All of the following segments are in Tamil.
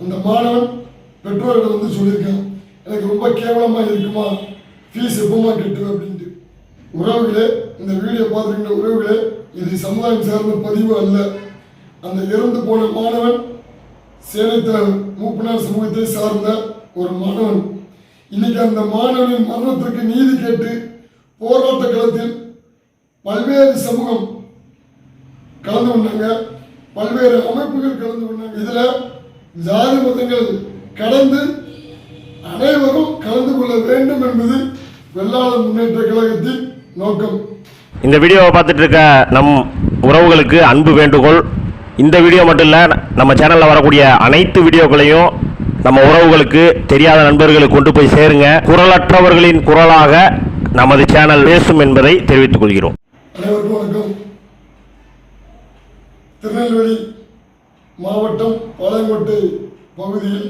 அந்த மாணவன் பெற்றோர்கள் வந்து சொல்லியிருக்கான் எனக்கு ரொம்ப கேவலமாக இருக்குமா? ஃபீஸ் எப்பமா கட்டுவேன் அப்படின்ட்டு. உறவுகளே இந்த வீடியோ பார்த்துருக்கிற உறவுகளே இது சமுதாயம் சார்ந்த பதிவு அல்ல. அந்த இறந்து போன மாணவன் சேலத்தில் மூப்பினார் சமூகத்தை சார்ந்த ஒரு மாணவன். இன்னைக்கு அந்த மாணவனின் மரணத்திற்கு நீதி கேட்டு போராட்ட களத்தில் பல்வேறு சமூகம் கலந்து கொண்டாங்க. பல்வேறு அமைப்புகள் கலந்து கொண்டாங்க. இதில் ஜாதி மதங்கள் கடந்து அனைவரும் கலந்து கொள்ள வேண்டும் என்பது வெள்ளாளர் முன்னேற்ற கழகத்தின் நோக்கம். இந்த வீடியோவை பார்த்துட்டு இருக்க நம் உறவுகளுக்கு அன்பு வேண்டுகோள். இந்த வீடியோ மட்டும் இல்லை நம்ம சேனலில் வரக்கூடிய அனைத்து வீடியோக்களையும் நம்ம உறவுகளுக்கு தெரியாத நண்பர்களுக்கு கொண்டு போய் சேருங்க. குரலற்றவர்களின் குரலாக நமது சேனல் பேசும் என்பதை தெரிவித்துக் கொள்கிறோம். திருநெல்வேலி மாவட்டம் பாளையங்கோட்டை பகுதியில்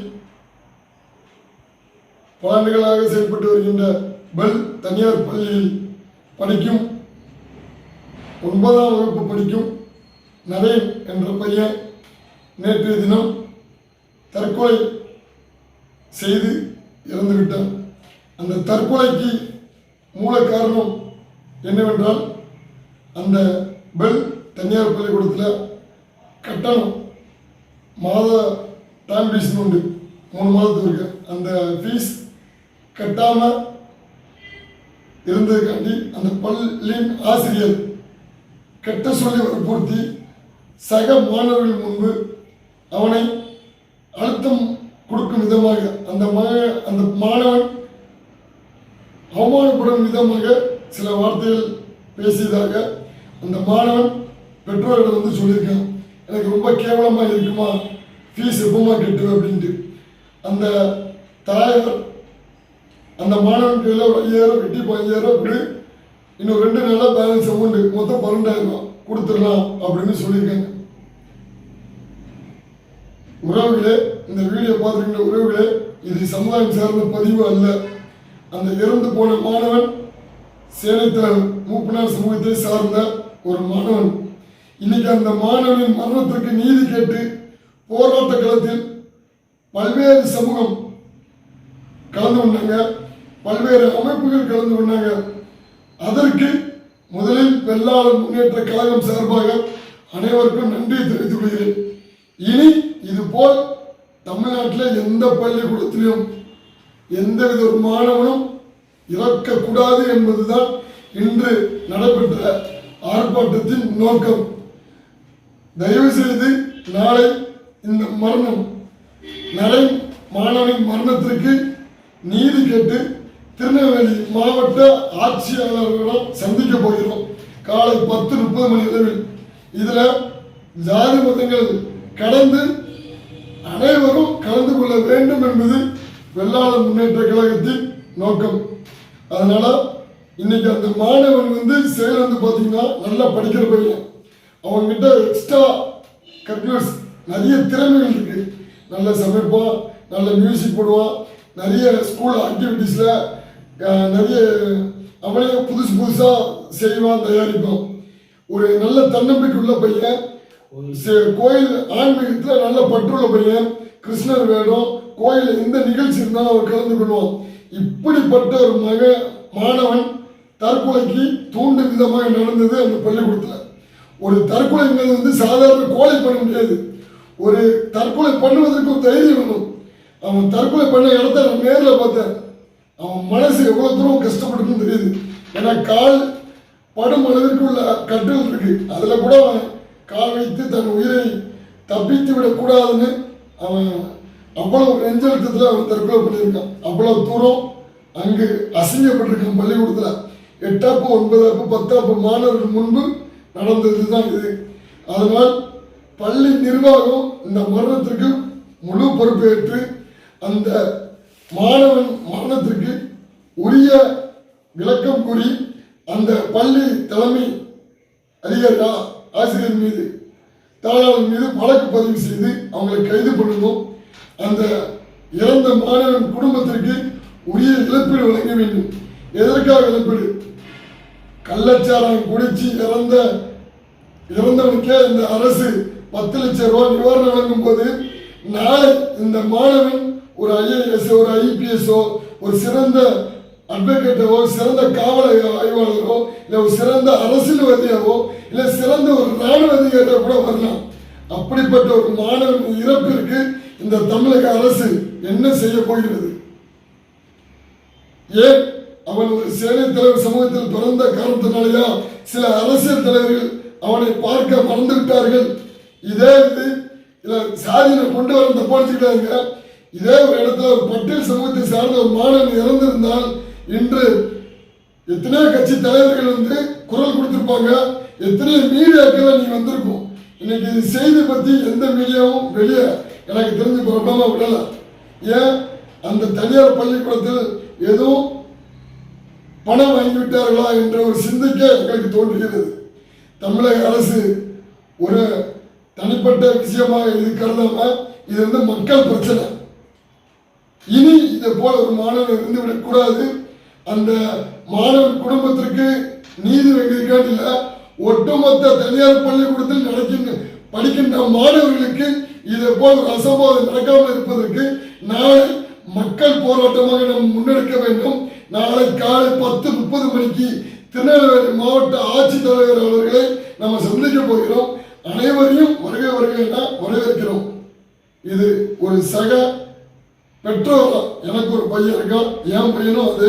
பல ஆண்டுகளாக செயல்பட்டு வருகின்ற பெல் தனியார் பள்ளியில் படிக்கும் ஒன்பதாம் வகுப்பு படிக்கும் நரேன் என்ற பையன் நேற்றைய தினம் தற்கொலை செய்து இறந்துவிட்டான். அந்த தற்கொலைக்கு மூல காரணம் என்னவென்றால் அந்த பெல் தனியார் பள்ளிக்கூடத்தில் கட்டணம் மாத டைம் ஃபீஸ்னு உண்டு. மூணு மாதத்துக்கு இருக்கு அந்த ஃபீஸ் கட்டாமல் இருந்ததுக்காண்டி அந்த பள்ளியின் ஆசிரியர் கட்ட சொல்லி வற்புறுத்தி சக மாணவர்கள் முன்பு அவனை அழுத்தம் கொடுக்கும் விதமாக அந்த அந்த மாணவன் அவமானப்படும் விதமாக சில வார்த்தைகள் பேசியதாக அந்த மாணவன் பெற்றோர்கள் வந்து சொல்லியிருக்கான். எனக்கு ரொம்ப கேவலமாக இருக்குமா? ஃபீஸ் எப்பமா கட்டுவேன் அப்படின்ட்டு. அந்த தாயார் அந்த மாணவன் கையில் ஒரு ஐயாயிரம் கட்டி பதினஞ்சாயிரம் கொடு. இன்னும் ரெண்டு நாளாக பேலன்ஸ் அமௌண்ட் மொத்தம் பன்னெண்டாயிரம் ரூபா கொடுத்துடலாம் அப்படின்னு சொல்லியிருக்காங்க. உறவுகளே இந்த வீடியோ பார்த்துருக்கிற உறவுகளே இது சமுதாயம் சார்ந்த பதிவு அல்ல. அந்த இறந்து போன மாணவன் சேலத்தில் மூப்பினார் சமூகத்தை சார்ந்த ஒரு மாணவன். இன்னைக்கு அந்த மாணவனின் மரணத்திற்கு நீதி கேட்டு போராட்ட களத்தில் பல்வேறு சமூகம் கலந்து கொண்டாங்க. பல்வேறு அமைப்புகள் கலந்து கொண்டாங்க. அதற்கு முதலில் வெள்ளாளர் முன்னேற்ற கழகம் சார்பாக அனைவருக்கும் நன்றி தெரிவித்துக் கொள்கிறேன். இனி இது போல் தமிழ்நாட்டில் எந்த பள்ளிக்கூடத்திலும் எந்தவித ஒரு மாணவனும் இறக்கக்கூடாது என்பதுதான் இன்று நடைபெற்ற ஆர்ப்பாட்டத்தின் நோக்கம். தயவு செய்து நாளை இந்த மரணம் நடை மாணவனின் மரணத்திற்கு நீதி கேட்டு திருநெல்வேலி மாவட்ட ஆட்சியாளர்களிடம் சந்திக்க போகிறோம். காலை பத்து முப்பது மணி அளவில். இதில் ஜாதி மதங்கள் கடந்து அனைவரும் கலந்து கொள்ள வேண்டும் என்பது வெள்ளாளர் முன்னேற்ற கழகத்தின் நோக்கம். அதனால இன்னைக்கு அந்த மாணவன் வந்து செயல் வந்து பார்த்தீங்கன்னா நல்லா படிக்கிற பையன். அவன்கிட்ட எக்ஸ்ட்ரா கரிக்குலர்ஸ் நிறைய திறமைகள் இருக்குது நல்ல சமைப்பான் நல்ல மியூசிக் போடுவான் நிறைய ஸ்கூல் ஆக்டிவிட்டீஸில் நிறைய அவனே புதுசு புதுசாக செய்வான் தயாரிப்பான் ஒரு நல்ல தன்னம்பிக்கை உள்ள பையன் கோயில் ஆன்மீகத்தில் நல்ல பற்றுள்ள பையன் கிருஷ்ணர் வேடம் கோயில் எந்த நிகழ்ச்சி இருந்தாலும் அவர் கலந்து கொள்வான். இப்படிப்பட்ட ஒரு மக மாணவன் தற்கொலைக்கு தூண்டும் விதமாக நடந்தது அந்த பள்ளிக்கூடத்தில். ஒரு தற்கொலைங்கிறது வந்து சாதாரண கோலை பண்ண முடியாது. ஒரு தற்கொலை பண்ணுவதற்கு ஒரு தைரியம் வேணும். அவன் தற்கொலை பண்ண இடத்த நான் நேரில் பார்த்தேன். அவன் மனசு எவ்வளோ தூரம் கஷ்டப்படுதுன்னு தெரியுது. ஏன்னா கால் படும் அளவிற்கு உள்ள கட்டுகள் இருக்கு. அதில் கூட அவன் கால் வைத்து தன் உயிரை தப்பித்து விடக்கூடாதுன்னு அவன் அவ்வளோ நெஞ்சழுத்தத்தில் அவன் தற்கொலை பண்ணியிருக்கான். அவ்வளோ தூரம் அங்கு அசிங்கப்பட்டிருக்கான் பள்ளிக்கூடத்தில். எட்டாப்பு ஒன்பதாப்பு பத்தாப்பு மாணவர்கள் முன்பு நடந்தது தான் இது அதனால் பள்ளி நிர்வாகம் இந்த மரணத்திற்கு முழு பொறுப்பேற்று அந்த மாணவன் மரணத்திற்கு உரிய விளக்கம் கூறி அந்த பள்ளி தலைமை அதிகாரி ஆசிரியர் மீது தாளாளர் மீது வழக்கு பதிவு செய்து அவங்களை கைது பண்ணணும். அந்த இறந்த மாணவன் குடும்பத்திற்கு உரிய இழப்பீடு வழங்க வேண்டும். எதற்காக இழப்பீடு? கள்ளச்சாரம் குடிச்சு இறந்த இறந்தவனுக்கே இந்த அரசு பத்து லட்சம் ரூபாய் நிவாரணம் வழங்கும் போது நாளை இந்த மாணவன் ஒரு ஐஏஎஸ் ஒரு ஐபிஎஸ்ஓ ஒரு சிறந்த அட்வொகேட்டவோ சிறந்த காவல் ஆய்வாளரோ இல்லை ஒரு சிறந்த அரசியல்வாதியாவோ இல்லை சிறந்த ஒரு ராணுவ அதிகாரியோ கூட வரலாம். அப்படிப்பட்ட ஒரு மாணவன் இறப்பிற்கு இந்த தமிழக அரசு என்ன செய்ய போகிறது? ஏன்? அவன் ஒரு சேனை தலைவர் சமூகத்தில் பிறந்த காரணத்தினாலேயா? சில அரசியல் தலைவர்கள் அவனை பார்க்க மறந்து விட்டார்கள் இதே இது இல்ல கொண்டு வர தப்பாச்சுக்கிட்டாங்க இதே ஒரு இடத்துல ஒரு பட்டியல் சமூகத்தை சார்ந்த ஒரு மாணவன் இறந்திருந்தால் இன்று எத்தனையோ கட்சி தலைவர்கள் வந்து குரல் கொடுத்துருப்பாங்க. எத்தனையோ மீடியாக்கள் நீ வந்திருக்கும். இன்னைக்கு இது செய்தி பத்தி எந்த மீடியாவும் வெளியே எனக்கு தெரிஞ்சு பிரபலமா விடல. ஏன்? அந்த தனியார் பள்ளிக்கூடத்தில் எதுவும் பணம் வாங்கி விட்டார்களா என்ற ஒரு சிந்திக்க எங்களுக்கு தோன்றுகிறது. தமிழக அரசு ஒரு தனிப்பட்ட விஷயமாக இது இது வந்து மக்கள் பிரச்சனை. இனி இதை போல ஒரு மாணவர் இருந்து விடக்கூடாது அந்த மாணவர் குடும்பத்திற்கு நீதி வைக்கிறதுக்காண்டி இல்ல ஒட்டுமொத்த தனியார் பள்ளிக்கூடத்தில் நடக்கின்ற படிக்கின்ற மாணவர்களுக்கு இதை போல் ஒரு அசம்பாவிதம் நடக்காமல் இருப்பதற்கு நாளை மக்கள் போராட்டமாக நாம் முன்னெடுக்க வேண்டும். நாளை காலை பத்து முப்பது மணிக்கு திருநெல்வேலி மாவட்ட ஆட்சித்தலைவர் அவர்களை நம்ம சந்திக்க போகிறோம் அனைவரையும் வருக வருக என வரவேற்கிறோம் இது ஒரு சக பெற்றோர் தான். எனக்கு ஒரு பையன் எல்லா பையனும் அதே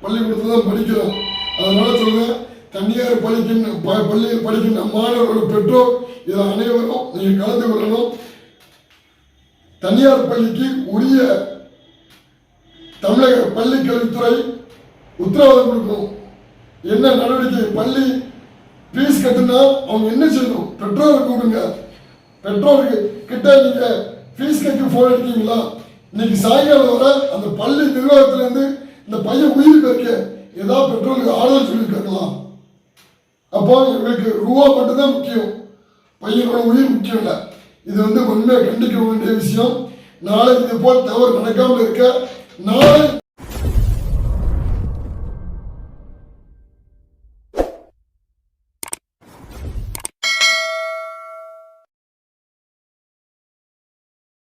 பள்ளிக்கூடத்தில் தான் படிக்கிறோம். அதனால சொல்லுவேன் தனியார் படிக்கின்ற ப- பள்ளியில் படிக்கின்ற மாணவர்கள் பெற்றோர் இதில் அனைவரும் நீங்கள் கலந்து கொள்ளணும். தனியார் பள்ளிக்கு உரிய தமிழக பள்ளி கல்வித்துறை உத்தரவாதம் கொடுக்கணும். என்ன நடவடிக்கை? பள்ளி ஃபீஸ் கட்டுனா அவங்க என்ன செய்யணும்? பெற்றோருக்கு கூடுங்க. பெற்றோருக்கு கிட்ட நீங்க ஃபீஸ் கட்டி ஃபோன் எடுத்தீங்களா இன்னைக்கு சாயங்காலம் வர அந்த பள்ளி நிர்வாகத்துல இருந்து இந்த பையன் உயிர் இருக்க ஏதாவது பெற்றோருக்கு ஆறுதல் சொல்லியிருக்காங்களா அப்போ எங்களுக்கு ரூபா மட்டும்தான் முக்கியம். பையனோட உயிர் முக்கியம் இல்லை. இது வந்து உண்மையை கண்டிக்க வேண்டிய விஷயம். நாளை இது போல் தவறு நடக்காமல் இருக்க நாளை